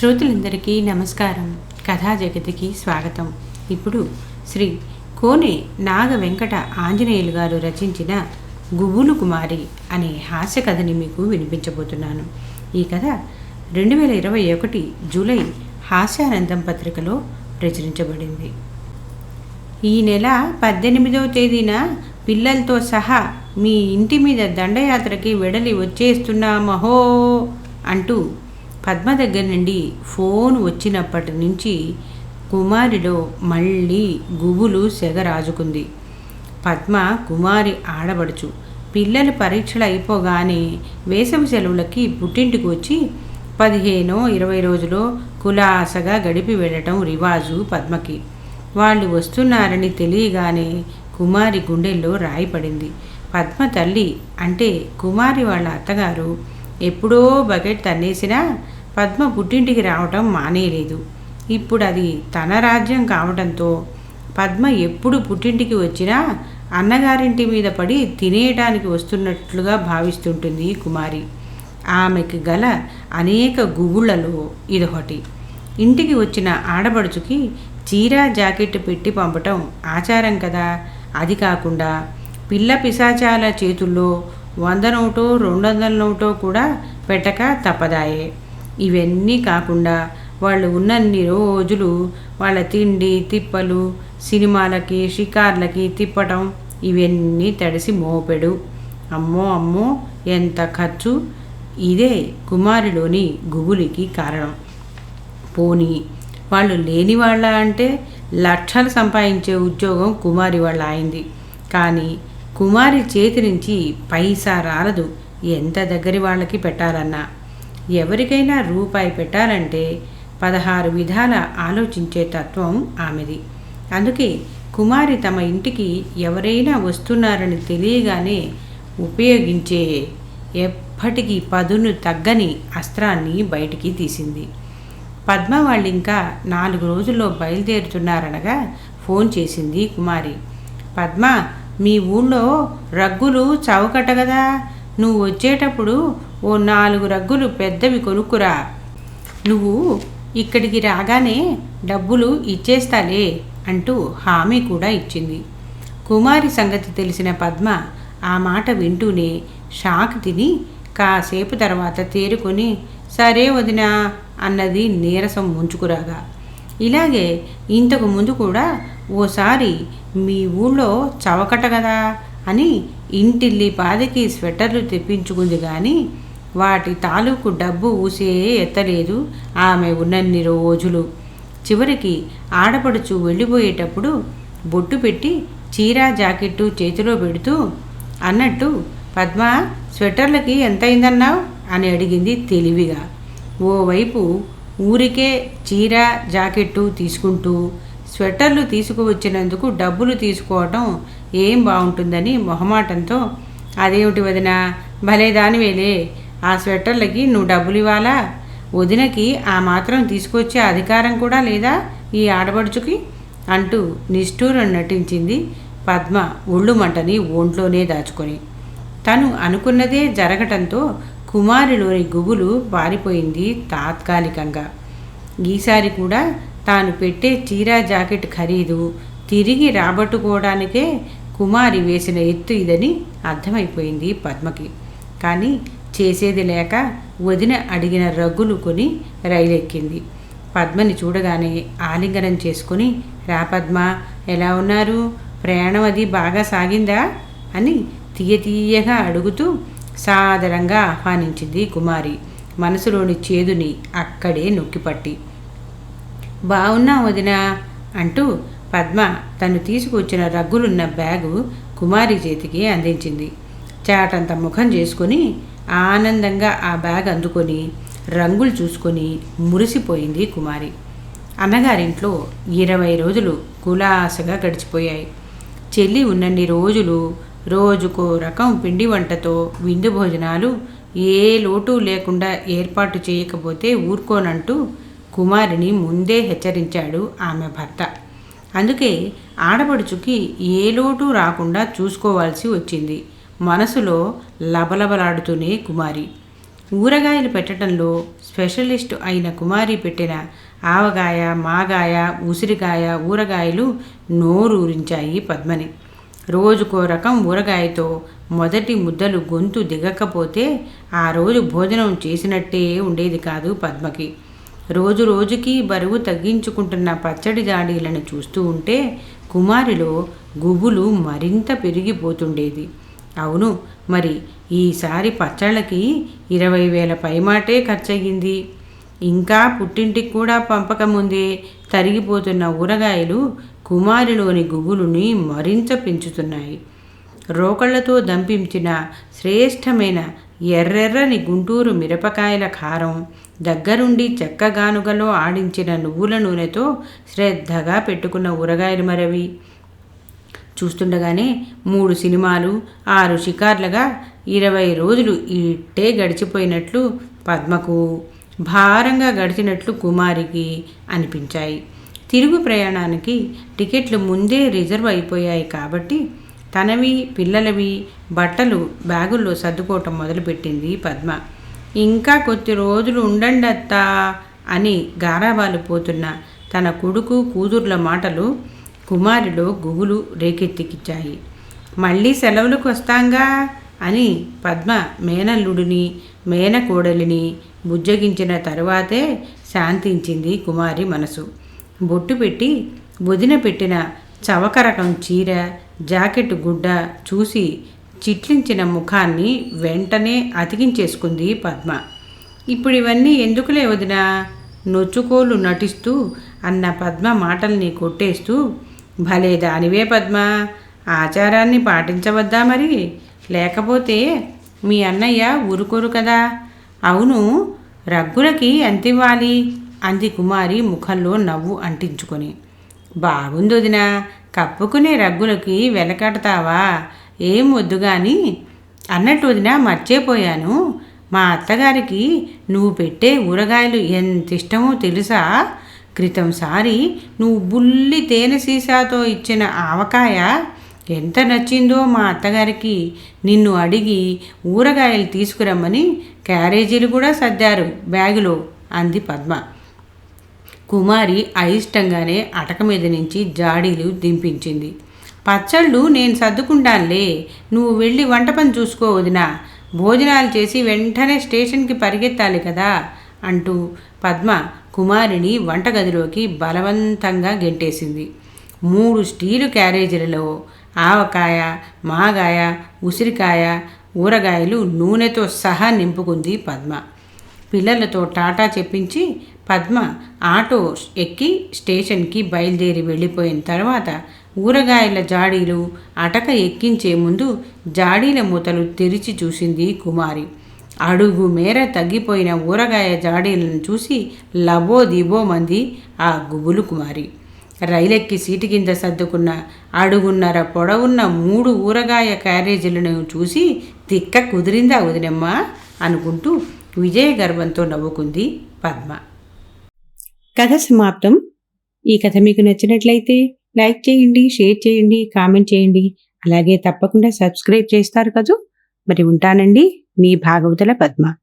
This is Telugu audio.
శ్రోతులందరికీ నమస్కారం. కథా జగతికి స్వాగతం. ఇప్పుడు శ్రీ కోనే నాగ వెంకట ఆంజనేయులు గారు రచించిన గుబులు కుమారి అనే హాస్య కథని మీకు వినిపించబోతున్నాను. ఈ కథ రెండు వేల ఇరవై ఒకటి జూలై హాస్యానందం పత్రికలో ప్రచురించబడింది. ఈ నెల పద్దెనిమిదవ తేదీన పిల్లలతో సహా మీ ఇంటి మీద దండయాత్రకి వెడలి వచ్చేస్తున్నామహో అంటూ పద్మ దగ్గర నుండి ఫోన్ వచ్చినప్పటి నుంచి కుమారిలో మళ్ళీ గుబులు సెగ రాజుకుంది. పద్మ కుమారి ఆడబడుచు. పిల్లలు పరీక్షలు అయిపోగానే వేసవి సెలవులకి పుట్టింటికి వచ్చి పదిహేనో ఇరవై రోజులో కులాసగా గడిపి వెళ్ళటం రివాజు పద్మకి. వాళ్ళు వస్తున్నారని తెలియగానే కుమారి గుండెల్లో రాయి పడింది. పద్మ తల్లి అంటే కుమారి వాళ్ళ అత్తగారు ఎప్పుడో బకెట్ తన్నేసినా పద్మ పుట్టింటికి రావటం మానేయలేదు ఇప్పుడు అది తన రాజ్యం కావడంతో పద్మ ఎప్పుడు పుట్టింటికి వచ్చినా అన్నగారింటి మీద పడి తినేయటానికి వస్తున్నట్లుగా భావిస్తుంటుంది కుమారి. ఆమెకి గల అనేక గుగుళ్ళలో ఇదొకటి. ఇంటికి వచ్చిన ఆడబడుచుకి చీరా జాకెట్ పెట్టి పంపటం ఆచారం కదా. అది కాకుండా పిల్ల పిశాచాల చేతుల్లో వంద నోటు రెండు వందల నోటు కూడా పెట్టక తప్పదాయే. ఇవన్నీ కాకుండా వాళ్ళు ఉన్నన్ని రోజులు వాళ్ళ తిండి తిప్పలు సినిమాలకి షికార్లకి తిప్పటం ఇవన్నీ తడిసి మోపెడు. అమ్మో అమ్మో ఎంత ఖర్చు? ఇదే కుమారిలోని గుబులికి కారణం. పోనీ వాళ్ళు లేని వాళ్ళ అంటే లక్షలు సంపాదించే ఉద్యోగం కుమారి వాళ్ళ అయింది కానీ కుమారి చేతి నుంచి పైసా రాలదు. ఎంత దగ్గరి వాళ్ళకి పెట్టాలన్నా? ఎవరికైనా రూపాయి పెట్టాలంటే పదహారు విధాల ఆలోచించే తత్వం ఆమెది. అందుకే కుమారి తమ ఇంటికి ఎవరైనా వస్తున్నారని తెలియగానే ఉపయోగించే ఎప్పటికీ పదును తగ్గని అస్త్రాన్ని బయటికి తీసింది. పద్మ వాళ్ళు ఇంకా నాలుగు రోజుల్లో బయలుదేరుతున్నారనగా ఫోన్ చేసింది కుమారి. పద్మ మీ ఊళ్ళో రగ్గులు చవకట కదా నువ్వు వచ్చేటప్పుడు ఓ నాలుగు రగ్గులు పెద్దవి కొనుక్కురా. నువ్వు ఇక్కడికి రాగానే డబ్బులు ఇచ్చేస్తాలే అంటూ హామీ కూడా ఇచ్చింది. కుమారి సంగతి తెలిసిన పద్మ ఆ మాట వింటూనే షాక్ తిని కాసేపు తర్వాత తేరుకొని సరే వదినా అన్నది నీరసం ముంచుకురాగా. ఇలాగే ఇంతకు ముందు కూడా ఓసారి మీ ఊళ్ళో చవకట కదా అని ఇంటిల్లి పాదికి స్వెటర్లు తెప్పించుకుంది కానీ వాటి తాలూకు డబ్బు ఊసే ఎత్తలేదు ఆమె ఉన్నన్ని రోజులు. చివరికి ఆడపడుచు వెళ్ళిపోయేటప్పుడు బొట్టు పెట్టి చీరా జాకెట్టు చేతిలో పెడుతూ అన్నట్టు పద్మ స్వెటర్లకి ఎంత అయిందన్నావు అని అడిగింది తెలివిగా. ఓవైపు ఊరికే చీర జాకెట్టు తీసుకుంటూ స్వెటర్లు తీసుకువచ్చినందుకు డబ్బులు తీసుకోవటం ఏం బాగుంటుందని మొహమాటంతో అదేమిటి వదిన? భలే దానివేలే. ఆ స్వెటర్లకి నువ్వు డబ్బులు ఇవ్వాలా వదినకి ఆ మాత్రం తీసుకొచ్చే అధికారం కూడా లేదా ఈ ఆడపడుచుకి? అంటూ నిష్ఠూరం నటించింది పద్మ ఒళ్ళు మంటని ఒంట్లోనే దాచుకొని. తను అనుకున్నదే జరగటంతో కుమారిలోని గుబులు పారిపోయింది తాత్కాలికంగా. ఈసారి కూడా తాను పెట్టే చీరా జాకెట్ ఖరీదు. తిరిగి రాబట్టుకోవడానికే కుమారి వేసిన ఎత్తు ఇదని అర్థమైపోయింది పద్మకి. కానీ చేసేది లేక వదిన అడిగిన రగ్గులు కొని రైలెక్కింది. పద్మని చూడగానే ఆలింగనం చేసుకుని రా పద్మ ఎలా ఉన్నారు? ప్రయాణం అది బాగా సాగిందా? అని తీయ తీయగా అడుగుతూ సాదరంగా ఆహ్వానించింది కుమారి. మనసులోని చేదుని అక్కడే నొక్కిపట్టి. బాగున్నా వదినా అంటూ పద్మ తను తీసుకొచ్చిన రగ్గులున్న బ్యాగు కుమారి చేతికి అందించింది. చాటంత ముఖం చేసుకొని ఆనందంగా ఆ బ్యాగ్ అందుకొని రంగులు చూసుకొని మురిసిపోయింది కుమారి. అన్నగారింట్లో ఇరవై రోజులు కులాసగా గడిచిపోయాయి. చెల్లి ఉన్నన్ని రోజులు రోజుకో రకం పిండి వంటతో విందు భోజనాలు ఏ లోటు లేకుండా ఏర్పాటు చేయకపోతే ఊరుకోనంటూ కుమారిని ముందే హెచ్చరించాడు ఆమె భర్త. అందుకే ఆడపడుచుకి ఏ లోటు రాకుండా చూసుకోవాల్సి వచ్చింది. మనసులో లబలబలాడుతూనే కుమారి. ఊరగాయలు పెట్టడంలో స్పెషలిస్ట్ అయిన కుమారి పెట్టిన ఆవగాయ మాగాయ ఉసిరికాయ ఊరగాయలు నోరూరించాయి పద్మని. రోజుకో రకం ఊరగాయతో మొదటి ముద్దలు గొంతు దిగకపోతే ఆ రోజు భోజనం చేసినట్టే ఉండేది కాదు పద్మకి. రోజు రోజుకి బరువు తగ్గించుకుంటున్న పచ్చడి జాడీలను చూస్తూ ఉంటే కుమారిలో గుబులు మరింత పెరిగిపోతుండేది. అవును మరి ఈసారి పచ్చళ్ళకి ఇరవై వేల పైమాటే ఖర్చయింది ఇంకా పుట్టింటికి కూడా పంపకముందే తరిగిపోతున్న ఊరగాయలు కుమారిలోని గుగులుని మరింత పెంచుతున్నాయి. రోకళ్ళతో దంపించిన శ్రేష్టమైన ఎర్రెర్రని గుంటూరు మిరపకాయల కారం దగ్గరుండి చెక్కగానుగలో ఆడించిన నువ్వుల నూనెతో శ్రద్ధగా పెట్టుకున్న ఊరగాయలు మరవి. చూస్తుండగానే మూడు సినిమాలు ఆరు షికార్లుగా ఇరవై రోజులు ఇట్టే గడిచిపోయినట్లు పద్మకు భారంగా గడిచినట్లు కుమారికి అనిపించాయి. తిరుగు ప్రయాణానికి టికెట్లు ముందే రిజర్వ్ అయిపోయాయి కాబట్టి తనవి పిల్లలవి బట్టలు బ్యాగుల్లో సర్దుకోవటం మొదలుపెట్టింది పద్మ. ఇంకా కొద్ది రోజులు ఉండండి అత్తా అని గారాబాలు పోతున్న తన కొడుకు కూతుర్ల మాటలు కుమారిలో గుగులు రేకెత్తికిచ్చాయి. మళ్ళీ సెలవులకు వస్తాంగా అని పద్మ మేనల్లుడిని మేనకోడలిని బుజ్జగించిన తరువాతే శాంతించింది కుమారి మనసు. బొట్టు పెట్టి బుదిన పెట్టిన చవక రకం చీర జాకెట్ గుడ్డ చూసి చిట్లించిన ముఖాన్ని వెంటనే అతికించేసుకుంది పద్మ. ఇప్పుడు ఇవన్నీ ఎందుకులే వదిన? నొచ్చుకోలు నటిస్తూ అన్న పద్మ మాటల్ని కొట్టేస్తూ భలే దానివే పద్మ? ఆచారాన్ని పాటించవద్దా మరి? లేకపోతే మీ అన్నయ్య ఊరుకోరు కదా? అవును రగ్గులకి ఎంత ఇవ్వాలి అంది కుమారి ముఖంలో నవ్వు అంటించుకొని. బాగుంది వదిన కప్పుకునే రగ్గులకి వెలకడతావా? ఏం వద్దు కానీ అన్నట్టు వదిన మర్చిపోయాను. మా అత్తగారికి నువ్వు పెట్టే ఊరగాయలు ఎంత ఇష్టమో తెలుసా? క్రితంసారి నువ్వు బుల్లి తేనె సీసాతో ఇచ్చిన ఆవకాయ ఎంత నచ్చిందో మా అత్తగారికి నిన్ను అడిగి ఊరగాయలు తీసుకురమ్మని క్యారేజీలు కూడా సర్దారు బ్యాగులో అంది పద్మ. కుమారి అయిష్టంగానే అటక మీద నుంచి జాడీలు దింపించింది. పచ్చళ్ళు నేను సర్దుకుంటానులే నువ్వు వెళ్ళి వంట పని చూసుకో వదినా భోజనాలు చేసి వెంటనే స్టేషన్కి పరిగెత్తాలి కదా అంటూ పద్మ కుమారిని వంటగదిలోకి బలవంతంగా గెంటేసింది. మూడు స్టీలు క్యారేజీలలో ఆవకాయ మాగాయ ఉసిరికాయ ఊరగాయలు నూనెతో సహా నింపుకుంది పద్మ. పిల్లలతో టాటా చెప్పించి పద్మ ఆటో ఎక్కి స్టేషన్కి బయలుదేరి వెళ్ళిపోయిన తర్వాత ఊరగాయల జాడీలు అటక ఎక్కించే ముందు జాడీల మూతలు తెరిచి చూసింది కుమారి. అడుగు మేర తగ్గిపోయిన ఊరగాయ జాడీలను చూసి లబో దిబో మంది ఆ గుబులు కుమారి. రైలెక్కి సీటు కింద సర్దుకున్న అడుగున్నర పొడవున్న మూడు ఊరగాయ క్యారేజీలను చూసి తిక్క కుదిరిందా వదినమ్మా అనుకుంటూ విజయ గర్వంతో నవ్వుకుంది పద్మ. కథ సమాప్తం. ఈ కథ మీకు నచ్చినట్లయితే లైక్ చేయండి షేర్ చేయండి కామెంట్ చేయండి. అలాగే తప్పకుండా సబ్స్క్రైబ్ చేస్తారు కదూ. మరి ఉంటానండి మీ భాగవతుల పద్మ.